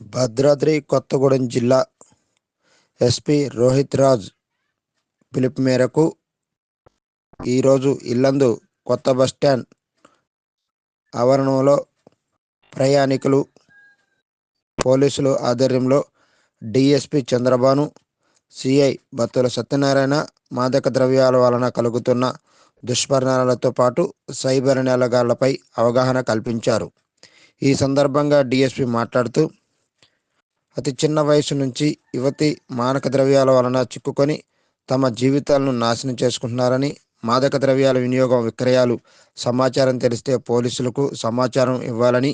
భద్రాద్రి కొత్తగూడెం జిల్లా ఎస్పీ రోహిత్ రాజ్ పిలుపు మేరకు ఈరోజు ఇల్లందు కొత్త బస్టాండ్ ఆవరణంలో ప్రయాణికులు పోలీసులు ఆధ్వర్యంలో డిఎస్పి చంద్రబాను సిఐ బత్తుల సత్యనారాయణ మాదక ద్రవ్యాల వలన కలుగుతున్న దుష్పరిణామాలతో పాటు సైబర్ నేలగాళ్ళపై అవగాహన కల్పించారు. ఈ సందర్భంగా డిఎస్పి మాట్లాడుతూ అతి చిన్న వయసు నుంచి యువతి మానక ద్రవ్యాల వలన చిక్కుకొని తమ జీవితాలను నాశనం చేసుకుంటున్నారని మాదక ద్రవ్యాల వినియోగం విక్రయాలు సమాచారం తెలిస్తే పోలీసులకు సమాచారం ఇవ్వాలని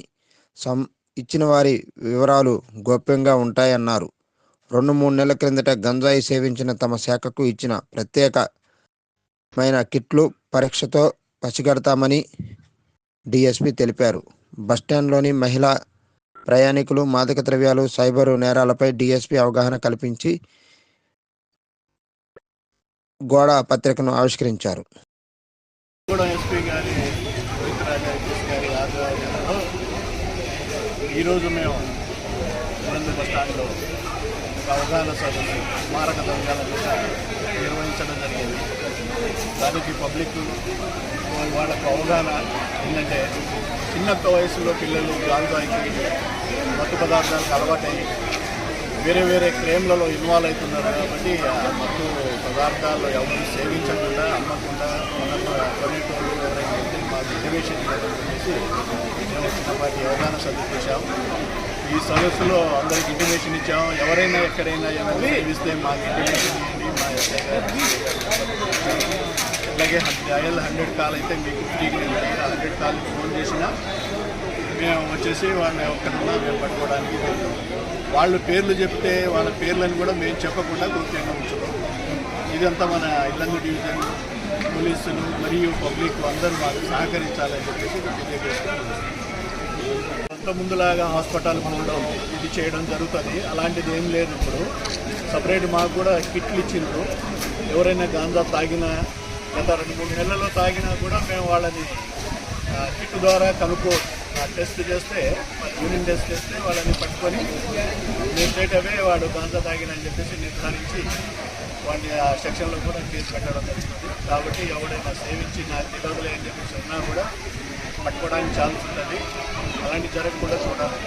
సం ఇచ్చిన వారి వివరాలు గోప్యంగా ఉంటాయన్నారు. రెండు మూడు నెలల క్రిందట గంజాయి సేవించిన తమ శాఖకు ఇచ్చిన ప్రత్యేకమైన కిట్లు పరీక్షతో పసిగడతామని డిఎస్పి తెలిపారు. బస్టాండ్లోని మహిళా ప్రయాణికులు మాదక ద్రవ్యాలు సైబరు నేరాలపై డిఎస్పి అవగాహన కల్పించి గోడ పత్రికను ఆవిష్కరించారు. ఈరోజు మేము బస్ స్టాండ్లో ఒక అవగాహన సదస్సు మారక ద్రవ్యాల మీద నిర్వహించడం జరిగింది. దానికి పబ్లిక్ వాళ్ళకు అవగాహన ఏంటంటే చిన్న వయసులో పిల్లలు గాంజాయికి మత్తు పదార్థాలకు అలవాటై వేరే వేరే క్రేమ్లలో ఇన్వాల్వ్ అవుతున్నారు కాబట్టి ఆ మత్తు పదార్థాలు ఎవరు సేవించకుండా అమ్మకుండా మన కొనేటోళ్ళు ఎవరైనా ఉంటే మాకు ఇంటిమేషన్ ఇవ్వడం చెప్పేసి మేము చిన్నపాటి అవగాహన సదస్సు ఈ సదస్సులో అందరికి ఇంటిమేషన్ ఇచ్చాం. ఎవరైనా ఎక్కడైనా ఏమైనా సేవిస్తే మాకు ఇంటిమేషన్ ఇవ్వండి మా అలాగే డయల్ హండ్రెడ్ కాల్ అయితే మీకు ఫ్రీగా హండ్రెడ్ కాల్ ఫోన్ చేసినా మేము వచ్చేసి వాళ్ళని ఒక్కడన్నా మేము పట్టుకోవడానికి వాళ్ళు. పేర్లు చెప్తే వాళ్ళ పేర్లను కూడా మేము చెప్పకుండా గోప్యంగా ఉంచుతాం. ఇదంతా మన ఇల్లందు డివిజన్ పోలీసులు మరియు పబ్లిక్ అందరూ మాకు సహకరించాలని చెప్పేసి తెలియజేస్తున్నాం. ముందులాగా హాస్పిటల్ పోవడం ఇది చేయడం జరుగుతుంది. అలాంటిది ఏం లేదు ఇప్పుడు. సపరేట్ మాకు కూడా కిట్లు ఇచ్చిండ్రు. ఎవరైనా గాంజా తాగినా గత రెండు మూడు నెలల్లో తాగినా కూడా మేము వాళ్ళని కిట్ ద్వారా కనుక్కో ఆ, టెస్ట్ చేస్తే యూరిన్ టెస్ట్ చేస్తే వాళ్ళని పట్టుకొని మేము స్ట్రేట్ అవే వాడు గాంజా తాగినని చెప్పేసి నిర్ధారించి వాడిని ఆ సెక్షన్లో కూడా కేసు పెట్టడం జరుగుతుంది. కాబట్టి ఎవడైనా సేవించి నాకు తెలియదులే అని చెప్పేసి ఉన్నా కూడా పట్టుకోవడానికి ఛాన్స్ ఉంటుంది. అలాంటివి జరగకుండా చూడాలి.